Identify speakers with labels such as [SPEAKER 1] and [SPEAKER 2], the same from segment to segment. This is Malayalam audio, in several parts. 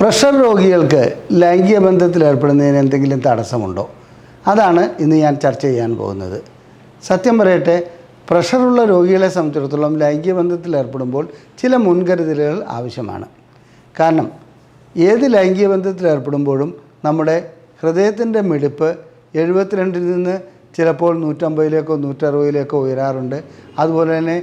[SPEAKER 1] പ്രഷർ രോഗികൾക്ക് ലൈംഗിക ബന്ധത്തിൽ ഏർപ്പെടുന്നതിന് എന്തെങ്കിലും തടസ്സമുണ്ടോ? അതാണ് ഇന്ന് ഞാൻ ചർച്ച ചെയ്യാൻ പോകുന്നത്. സത്യം പറയട്ടെ പ്രഷറുള്ള രോഗികളെ സംബന്ധിച്ചിടത്തോളം ലൈംഗിക ബന്ധത്തിൽ ഏർപ്പെടുമ്പോൾ ചില മുൻകരുതലുകൾ ആവശ്യമാണ്. കാരണം ഏത് ലൈംഗിക ബന്ധത്തിൽ ഏർപ്പെടുമ്പോഴും നമ്മുടെ ഹൃദയത്തിന്റെ മിടിപ്പ് എഴുപത്തിരണ്ടിൽ നിന്ന് ചിലപ്പോൾ നൂറ്റമ്പതിലേക്കോ നൂറ്ററുപതിലേക്കോ ഉയരാറുണ്ട്. അതുപോലെ തന്നെ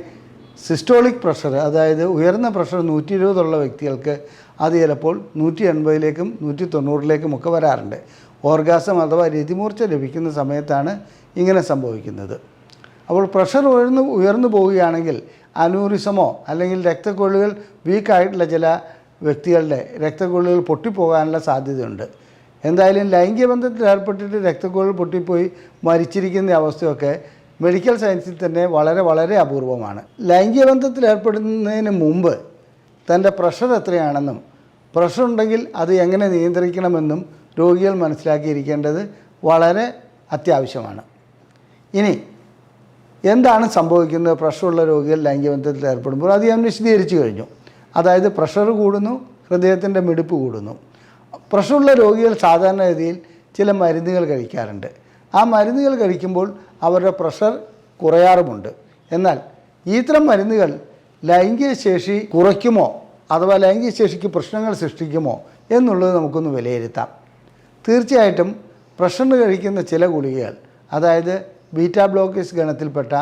[SPEAKER 1] സിസ്റ്റോളിക് പ്രഷർ അതായത് ഉയർന്ന പ്രഷർ നൂറ്റി ഇരുപതുള്ള വ്യക്തികൾക്ക് അത് ചിലപ്പോൾ നൂറ്റി എൺപതിലേക്കും നൂറ്റി തൊണ്ണൂറിലേക്കും ഒക്കെ വരാറുണ്ട്. ഓർഗാസം അഥവാ രതിമൂർച്ച ലഭിക്കുന്ന സമയത്താണ് ഇങ്ങനെ സംഭവിക്കുന്നത്. അപ്പോൾ പ്രഷർ ഉയർന്നു ഉയർന്നു പോവുകയാണെങ്കിൽ അനൂറിസമോ അല്ലെങ്കിൽ രക്തക്കൊള്ളുകൾ വീക്കായിട്ടുള്ള ചില വ്യക്തികളുടെ രക്തക്കൊള്ളുകൾ പൊട്ടിപ്പോകാനുള്ള സാധ്യതയുണ്ട്. എന്തായാലും ലൈംഗിക ബന്ധത്തിൽ ഏർപ്പെട്ടിട്ട് രക്തക്കൊള്ളുകൾ പൊട്ടിപ്പോയി മരിച്ചിരിക്കുന്ന അവസ്ഥയൊക്കെ മെഡിക്കൽ സയൻസിൽ തന്നെ വളരെ വളരെ അപൂർവമാണ്. ലൈംഗിക ബന്ധത്തിൽ ഏർപ്പെടുന്നതിന് മുമ്പ് തന്റെ പ്രഷർ എത്രയാണെന്നും പ്രഷർ ഉണ്ടെങ്കിൽ അത് എങ്ങനെ നിയന്ത്രിക്കണമെന്നും രോഗികൾ മനസ്സിലാക്കിയിരിക്കേണ്ടത് വളരെ അത്യാവശ്യമാണ്. ഇനി എന്താണ് സംഭവിക്കുന്നത്? പ്രഷറുള്ള രോഗികൾ ലൈംഗികബന്ധത്തിൽ ഏർപ്പെടുമ്പോൾ അത് ഞാൻ വിശദീകരിച്ചു കഴിഞ്ഞു. അതായത് പ്രഷർ കൂടുന്നു ഹൃദയത്തിന്റെ മിടിപ്പ് കൂടുന്നു. പ്രഷറുള്ള രോഗികൾ സാധാരണഗതിയിൽ ചില മരുന്നുകൾ കഴിക്കാറുണ്ട്. ആ മരുന്നുകൾ കഴിക്കുമ്പോൾ അവരുടെ പ്രഷർ കുറയാറുമുണ്ട്. എന്നാൽ ഇത്തരം മരുന്നുകൾ ലൈംഗിക ശേഷി കുറയ്ക്കുമോ? അഥവാ ലൈംഗിക ശേഷിക്ക് പ്രശ്നങ്ങൾ സൃഷ്ടിക്കുമോ എന്നുള്ളത് നമുക്കൊന്ന് വിലയിരുത്താം. തീർച്ചയായിട്ടും പ്രഷറിന് കഴിക്കുന്ന ചില ഗുളികകൾ അതായത് ബീറ്റാ ബ്ലോക്കേഴ്സ് ഗണത്തിൽപ്പെട്ട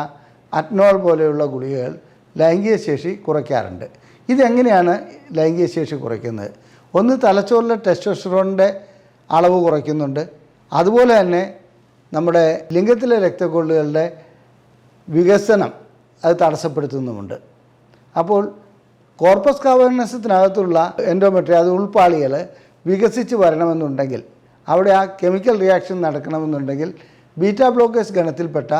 [SPEAKER 1] അറ്റ്നോൾ പോലെയുള്ള ഗുളികകൾ ലൈംഗിക ശേഷി കുറയ്ക്കാറുണ്ട്. ഇതെങ്ങനെയാണ് ലൈംഗിക ശേഷി കുറയ്ക്കുന്നത്? ഒന്ന് തലച്ചോറിലെ ടെസ്റ്റോസ്റ്ററോണിന്റെ അളവ് കുറയ്ക്കുന്നുണ്ട്. അതുപോലെ തന്നെ നമ്മുടെ ലിംഗത്തിലെ രക്തക്കൊള്ളുകളുടെ വികസനം അത് തടസ്സപ്പെടുത്തുന്നുമുണ്ട്. അപ്പോൾ കോർപ്പസ് കാവേർണസത്തിനകത്തുള്ള എൻഡോമെട്രി അത് ഉൾപ്പാളികൾ വികസിച്ച് വരണമെന്നുണ്ടെങ്കിൽ അവിടെ ആ കെമിക്കൽ റിയാക്ഷൻ നടക്കണമെന്നുണ്ടെങ്കിൽ ബീറ്റാ ബ്ലോക്കേഴ്സ് ഗണത്തിൽപ്പെട്ട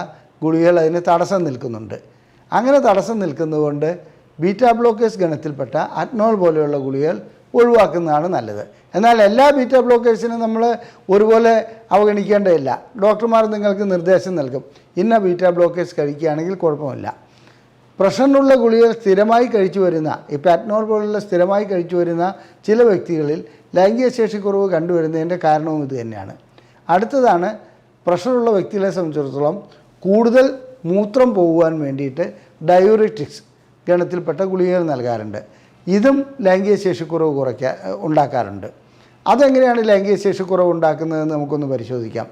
[SPEAKER 1] ഗുളികൾ അതിന് തടസ്സം നിൽക്കുന്നുണ്ട്. അങ്ങനെ തടസ്സം നിൽക്കുന്നതുകൊണ്ട് ബീറ്റാ ബ്ലോക്കേഴ്സ് ഗണത്തിൽപ്പെട്ട അറ്റ്നോൾ പോലെയുള്ള ഗുളികൾ ഒഴിവാക്കുന്നതാണ് നല്ലത്. എന്നാൽ എല്ലാ ബീറ്റാ ബ്ലോക്കേഴ്സിനും നമ്മൾ ഒരുപോലെ അവഗണിക്കേണ്ടതില്ല. ഡോക്ടർമാർ നിങ്ങൾക്ക് നിർദ്ദേശം നൽകും. ഇന്ന ബീറ്റാ ബ്ലോക്കേഴ്സ് കഴിക്കുകയാണെങ്കിൽ കുഴപ്പമില്ല. പ്രഷറിനുള്ള ഗുളികൾ സ്ഥിരമായി കഴിച്ചു വരുന്ന ഈ പാറ്റ്നോൾ പോലുള്ള സ്ഥിരമായി കഴിച്ചു വരുന്ന ചില വ്യക്തികളിൽ ലൈംഗിക ശേഷിക്കുറവ് കണ്ടുവരുന്നതിന്റെ കാരണവും ഇത് തന്നെയാണ്. അടുത്തതാണ് പ്രഷറുള്ള വ്യക്തികളെ സംബന്ധിച്ചിടത്തോളം കൂടുതൽ മൂത്രം പോകുവാൻ വേണ്ടിയിട്ട് ഡയൂറിറ്റിക്സ് ഗണത്തിൽപ്പെട്ട ഗുളികൾ നൽകാറുണ്ട്. ഇതും ലൈംഗിക ശേഷിക്കുറവ് കുറയ്ക്കാ ഉണ്ടാക്കാറുണ്ട്. അതെങ്ങനെയാണ് ലൈംഗിക ശേഷിക്കുറവ് ഉണ്ടാക്കുന്നതെന്ന് നമുക്കൊന്ന് പരിശോധിക്കാം.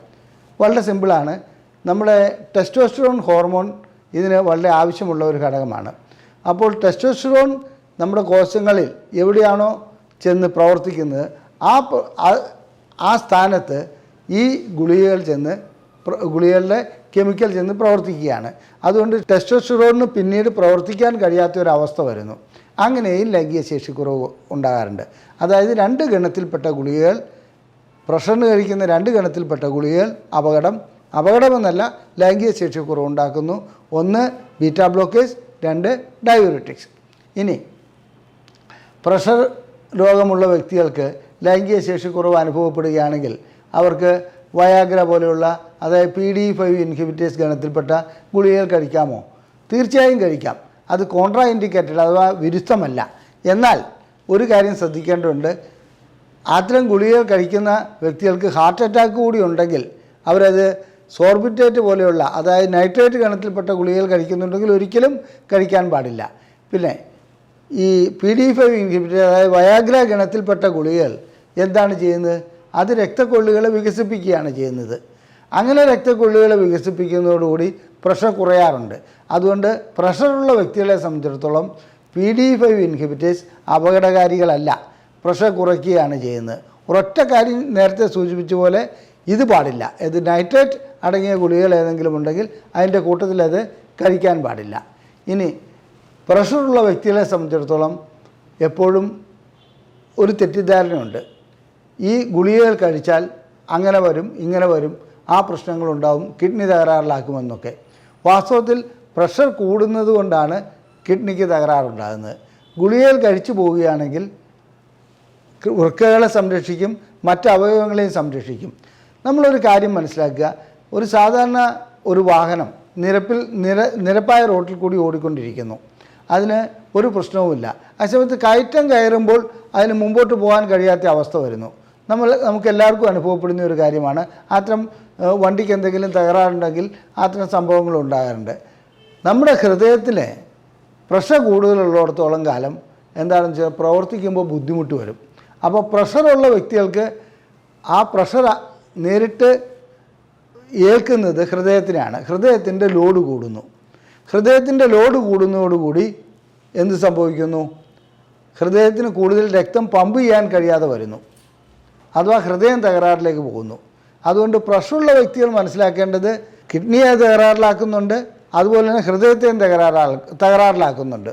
[SPEAKER 1] വളരെ സിമ്പിളാണ്. നമ്മുടെ ടെസ്റ്റോസ്റ്ററോൺ ഹോർമോൺ ഇതിന് വളരെ ആവശ്യമുള്ള ഒരു ഘടകമാണ്. അപ്പോൾ ടെസ്റ്റോസ്റ്ററോൺ നമ്മുടെ കോശങ്ങളിൽ എവിടെയാണോ ചെന്ന് പ്രവർത്തിക്കുന്നത് ആ ആ- സ്ഥാനത്ത് ഈ ഗുളികകൾ ചെന്ന് ഗുളികളുടെ കെമിക്കൽ ചെന്ന് പ്രവർത്തിക്കുകയാണ്. അതുകൊണ്ട് ടെസ്റ്റോസ്റ്ററോണിന് പിന്നീട് പ്രവർത്തിക്കാൻ കഴിയാത്ത ഒരു അവസ്ഥ വരുന്നു. അങ്ങനെയും ലൈംഗിക ശേഷിക്കുറവ് ഉണ്ടാകാറുണ്ട്. അതായത് രണ്ട് ഗണത്തിൽപ്പെട്ട ഗുളികകൾ പ്രഷറിന് കഴിക്കുന്ന രണ്ട് ഗണത്തിൽപ്പെട്ട ഗുളികകൾ അപകടം അപകടമെന്നല്ല ലൈംഗിക ശേഷി കുറവുണ്ടാക്കുന്നു ഒന്ന് ബീറ്റാ ബ്ലോക്കേസ് രണ്ട് ഡയബറ്റിക്സ്. ഇനി പ്രഷർ രോഗമുള്ള വ്യക്തികൾക്ക് ലൈംഗിക ശേഷിക്കുറവ് അനുഭവപ്പെടുകയാണെങ്കിൽ അവർക്ക് വയാഗ്ര പോലെയുള്ള അതായത് പി ഡി ഫൈവ് ഇൻഹിബിറ്റേഴ്സ് ഗണത്തിൽപ്പെട്ട ഗുളികകൾ കഴിക്കാമോ? തീർച്ചയായും കഴിക്കാം. അത് കോൺട്രാ ഇൻഡിക്കേറ്റഡ് അഥവാ വിരുദ്ധമല്ല. എന്നാൽ ഒരു കാര്യം ശ്രദ്ധിക്കേണ്ടതുണ്ട്. അത്തരം ഗുളികകൾ കഴിക്കുന്ന വ്യക്തികൾക്ക് ഹാർട്ട് അറ്റാക്ക് കൂടി ഉണ്ടെങ്കിൽ അവരത് സോർബിറ്റേറ്റ് പോലെയുള്ള അതായത് നൈട്രേറ്റ് ഗണത്തിൽപ്പെട്ട ഗുളികകൾ കഴിക്കുന്നുണ്ടെങ്കിൽ ഒരിക്കലും കഴിക്കാൻ പാടില്ല. പിന്നെ ഈ പി ഡി ഫൈവ് ഇൻഹിബിറ്റർ അതായത് വയാഗ്ര ഗണത്തിൽപ്പെട്ട ഗുളികകൾ എന്താണ് ചെയ്യുന്നത്? അത് രക്തക്കൊള്ളുകളെ വികസിപ്പിക്കുകയാണ് ചെയ്യുന്നത്. അങ്ങനെ രക്തക്കൊള്ളുകളെ വികസിപ്പിക്കുന്നതോടുകൂടി പ്രഷർ കുറയാറുണ്ട്. അതുകൊണ്ട് പ്രഷറുള്ള വ്യക്തികളെ സംബന്ധിച്ചിടത്തോളം പി ഡി ഫൈവ് ഇൻഹിബിറ്റേഴ്സ് അപകടകാരികളല്ല. പ്രഷർ കുറയ്ക്കുകയാണ് ചെയ്യുന്നത്. ഒരൊറ്റ കാര്യം നേരത്തെ സൂചിപ്പിച്ച പോലെ ഇത് പാടില്ല. ഇത് നൈട്രേറ്റ് അടങ്ങിയ ഗുളികകൾ ഏതെങ്കിലും ഉണ്ടെങ്കിൽ അതിന്റെ കൂട്ടത്തിൽ അത് കഴിക്കാൻ പാടില്ല. ഇനി പ്രഷറുള്ള വ്യക്തികളെ സംബന്ധിച്ചിടത്തോളം എപ്പോഴും ഒരു തെറ്റിദ്ധാരണയുണ്ട്. ഈ ഗുളികകൾ കഴിച്ചാൽ അങ്ങനെ വരും ഇങ്ങനെ വരും ആ പ്രശ്നങ്ങളുണ്ടാവും കിഡ്നി തകരാറിലാക്കുമെന്നൊക്കെ. വാസ്തവത്തിൽ പ്രഷർ കൂടുന്നത് കൊണ്ടാണ് കിഡ്നിക്ക് തകരാറുണ്ടാകുന്നത്. ഗുളികകൾ കഴിച്ചു പോവുകയാണെങ്കിൽ വൃക്കകളെ സംരക്ഷിക്കും മറ്റ് അവയവങ്ങളെയും സംരക്ഷിക്കും. നമ്മളൊരു കാര്യം മനസ്സിലാക്കുക ഒരു സാധാരണ ഒരു വാഹനം നിരപ്പിൽ നിര നിരപ്പായ റോട്ടിൽ കൂടി ഓടിക്കൊണ്ടിരിക്കുന്നു. അതിന് ഒരു പ്രശ്നവുമില്ല. ആ സമയത്ത് കയറ്റം കയറുമ്പോൾ അതിന് മുമ്പോട്ട് പോകാൻ കഴിയാത്ത അവസ്ഥ വരുന്നു. നമ്മൾ നമുക്ക് എല്ലാവർക്കും അനുഭവപ്പെടുന്ന ഒരു കാര്യമാണ്. അത്തരം വണ്ടിക്ക് എന്തെങ്കിലും തകരാറുണ്ടെങ്കിൽ അത്തരം സംഭവങ്ങൾ ഉണ്ടാകാറുണ്ട്. നമ്മുടെ ഹൃദയത്തിന് പ്രഷർ കൂടുതലുള്ളിടത്തോളം കാലം എന്താണെന്ന് വെച്ചാൽ പ്രവർത്തിക്കുമ്പോൾ ബുദ്ധിമുട്ട് വരും. അപ്പോൾ പ്രഷറുള്ള വ്യക്തികൾക്ക് ആ പ്രഷർ നേരിട്ട് ഏൽക്കുന്നത് ഹൃദയത്തിനാണ്. ഹൃദയത്തിന്റെ ലോഡ് കൂടുന്നു. ഹൃദയത്തിന്റെ ലോഡ് കൂടുന്നതോടുകൂടി എന്ത് സംഭവിക്കുന്നു? ഹൃദയത്തിന് കൂടുതൽ രക്തം പമ്പ് ചെയ്യാൻ കഴിയാതെ വരുന്നു. അഥവാ ഹൃദയം തകരാറിലേക്ക് പോകുന്നു. അതുകൊണ്ട് പ്രഷറുള്ള വ്യക്തികൾ മനസ്സിലാക്കേണ്ടത് കിഡ്നിയെ തകരാറിലാക്കുന്നുണ്ട്. അതുപോലെ തന്നെ ഹൃദയത്തെയും തകരാറാ തകരാറിലാക്കുന്നുണ്ട്.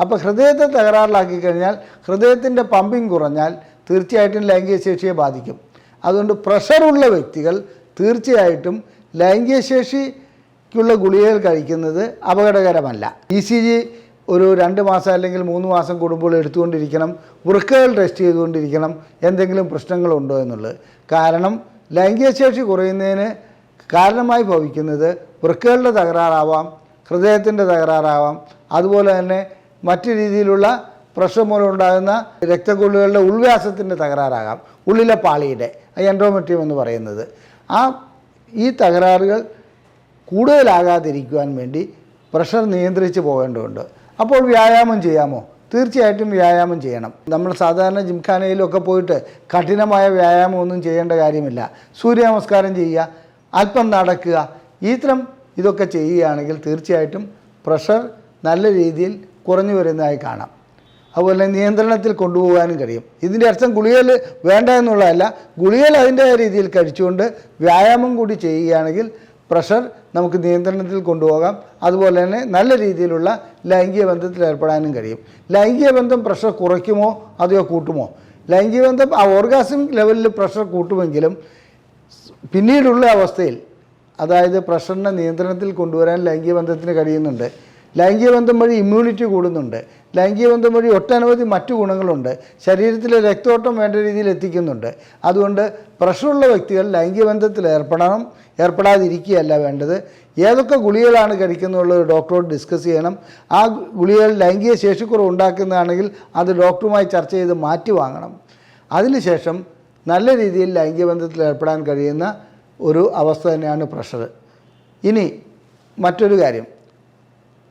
[SPEAKER 1] അപ്പോൾ ഹൃദയത്തെ തകരാറിലാക്കി കഴിഞ്ഞാൽ ഹൃദയത്തിന്റെ പമ്പിങ് കുറഞ്ഞാൽ തീർച്ചയായിട്ടും ലൈംഗിക ശേഷിയെ ബാധിക്കും. അതുകൊണ്ട് പ്രഷറുള്ള വ്യക്തികൾ തീർച്ചയായിട്ടും ലൈംഗിക ശേഷിക്കുള്ള ഗുളികകൾ കഴിക്കുന്നത് അപകടകരമല്ല. ഇ സി ജി ഒരു രണ്ട് മാസം അല്ലെങ്കിൽ മൂന്ന് മാസം കൂടുമ്പോൾ എടുത്തുകൊണ്ടിരിക്കണം വൃക്കകൾ ടെസ്റ്റ് ചെയ്തുകൊണ്ടിരിക്കണം എന്തെങ്കിലും പ്രശ്നങ്ങളുണ്ടോ എന്നുള്ളത്. കാരണം ലൈംഗിക ശേഷി കുറയുന്നതിന് കാരണമായി ഭവിക്കുന്നത് വൃക്കകളുടെ തകരാറാവാം ഹൃദയത്തിന്റെ തകരാറാവാം അതുപോലെ തന്നെ മറ്റു രീതിയിലുള്ള പ്രഷർ മൂലം ഉണ്ടാകുന്ന രക്തക്കൊള്ളുകളുടെ ഉൾവ്യാസത്തിന്റെ തകരാറാകാം ഉള്ളിലെ പാളിയുടെ എൻഡോമെട്രിയം എന്ന് പറയുന്നത്. ആ ഈ തകരാറുകൾ കൂടുതലാകാതിരിക്കുവാൻ വേണ്ടി പ്രഷർ നിയന്ത്രിച്ച് പോകേണ്ടതുണ്ട്. അപ്പോൾ വ്യായാമം ചെയ്യാമോ? തീർച്ചയായിട്ടും വ്യായാമം ചെയ്യണം. നമ്മൾ സാധാരണ ജിംഖാനയിലൊക്കെ പോയിട്ട് കഠിനമായ വ്യായാമം ഒന്നും ചെയ്യേണ്ട കാര്യമില്ല. സൂര്യ നമസ്കാരം ചെയ്യുക അല്പം നടക്കുക ഇത്തരം ഇതൊക്കെ ചെയ്യുകയാണെങ്കിൽ തീർച്ചയായിട്ടും പ്രഷർ നല്ല രീതിയിൽ കുറഞ്ഞു വരുന്നതായി കാണാം. അതുപോലെ നിയന്ത്രണത്തിൽ കൊണ്ടുപോകാനും കഴിയും. ഇതിന്റെ അർത്ഥം ഗുളികയിൽ വേണ്ട എന്നുള്ളതല്ല ഗുളികയിൽ അതിന്റെ രീതിയിൽ കഴിച്ചുകൊണ്ട് വ്യായാമം കൂടി ചെയ്യുകയാണെങ്കിൽ പ്രഷർ നമുക്ക് നിയന്ത്രണത്തിൽ കൊണ്ടുപോകാം. അതുപോലെ തന്നെ നല്ല രീതിയിലുള്ള ലൈംഗിക ബന്ധത്തിൽ ഏർപ്പെടാനും കഴിയും. ലൈംഗിക ബന്ധം പ്രഷർ കുറയ്ക്കുമോ? അതെയോ കൂട്ടുമോ? ലൈംഗിക ബന്ധം ആ ഓർഗാസ്മിക് ലെവലിൽ പ്രഷർ കൂട്ടുമെങ്കിലും പിന്നീടുള്ള അവസ്ഥയിൽ അതായത് പ്രഷറിനെ നിയന്ത്രണത്തിൽ കൊണ്ടുവരാൻ ലൈംഗിക ബന്ധത്തിന് കഴിയുന്നുണ്ട് ലൈംഗിക ബന്ധം വഴി ഇമ്മ്യൂണിറ്റി കൂടുന്നുണ്ട്. ലൈംഗിക ബന്ധം വഴി ഒട്ടനവധി മറ്റു ഗുണങ്ങളുണ്ട്. ശരീരത്തിലെ രക്തോട്ടം വേണ്ട രീതിയിൽ എത്തിക്കുന്നുണ്ട്. അതുകൊണ്ട് പ്രഷറുള്ള വ്യക്തികൾ ലൈംഗിക ബന്ധത്തിൽ ഏർപ്പെടണം. ഏർപ്പെടാതിരിക്കുകയല്ല വേണ്ടത്. ഏതൊക്കെ ഗുളികകളാണ് കഴിക്കുന്നുള്ളത് ഡോക്ടറോട് ഡിസ്കസ് ചെയ്യണം. ആ ഗുളികൾ ലൈംഗിക ശേഷിക്കുറവ് ഉണ്ടാക്കുന്നതാണെങ്കിൽ അത് ഡോക്ടറുമായി ചർച്ച ചെയ്ത് മാറ്റി വാങ്ങണം. അതിനുശേഷം നല്ല രീതിയിൽ ലൈംഗിക ബന്ധത്തിൽ ഏർപ്പെടാൻ കഴിയുന്ന ഒരു അവസ്ഥ തന്നെയാണ് പ്രഷർ ഇനി മറ്റൊരു കാര്യം.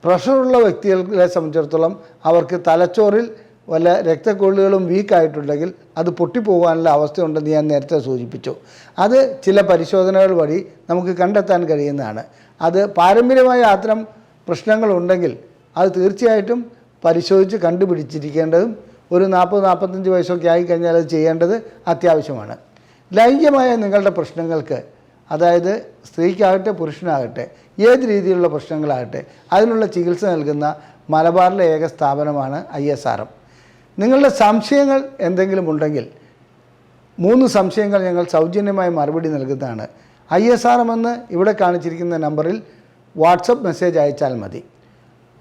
[SPEAKER 1] പ്രഷറുള്ള വ്യക്തികളെ സംബന്ധിച്ചിടത്തോളം അവർക്ക് തലച്ചോറിൽ വല്ല രക്തക്കൊള്ളുകളും വീക്കായിട്ടുണ്ടെങ്കിൽ അത് പൊട്ടിപ്പോകാനുള്ള അവസ്ഥയുണ്ടെന്ന് ഞാൻ നേരത്തെ സൂചിപ്പിച്ചു. അത് ചില പരിശോധനകൾ വഴി നമുക്ക് കണ്ടെത്താൻ കഴിയുന്നതാണ്. അത് പാരമ്പര്യമായ അത്തരം പ്രശ്നങ്ങളുണ്ടെങ്കിൽ അത് തീർച്ചയായിട്ടും പരിശോധിച്ച് കണ്ടുപിടിച്ചിരിക്കേണ്ടതും ഒരു നാൽപ്പത് നാൽപ്പത്തഞ്ച് വയസ്സൊക്കെ ആയിക്കഴിഞ്ഞാൽ അത് ചെയ്യേണ്ടത് അത്യാവശ്യമാണ്. ലൈംഗികമായ നിങ്ങളുടെ പ്രശ്നങ്ങൾക്ക് അതായത് സ്ത്രീക്കാകട്ടെ പുരുഷനാകട്ടെ ഏത് രീതിയിലുള്ള പ്രശ്നങ്ങളാകട്ടെ അതിനുള്ള ചികിത്സ നൽകുന്ന മലബാറിലെ ഏക സ്ഥാപനമാണ് ഐ എസ് ആർ എം. നിങ്ങളുടെ സംശയങ്ങൾ എന്തെങ്കിലും ഉണ്ടെങ്കിൽ മൂന്ന് സംശയങ്ങൾ ഞങ്ങൾ സൗജന്യമായി മറുപടി നൽകുന്നതാണ്. ഐ എസ് ആർ എം എന്ന് ഇവിടെ കാണിച്ചിരിക്കുന്ന നമ്പറിൽ വാട്സപ്പ് മെസ്സേജ് അയച്ചാൽ മതി.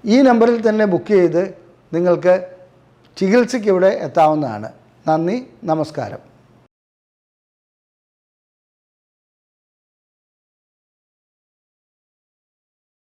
[SPEAKER 1] ഈ നമ്പറിൽ തന്നെ ബുക്ക് ചെയ്ത് നിങ്ങൾക്ക് ചികിത്സയ്ക്ക് ഇവിടെ എത്താവുന്നതാണ്. നന്ദി നമസ്കാരം.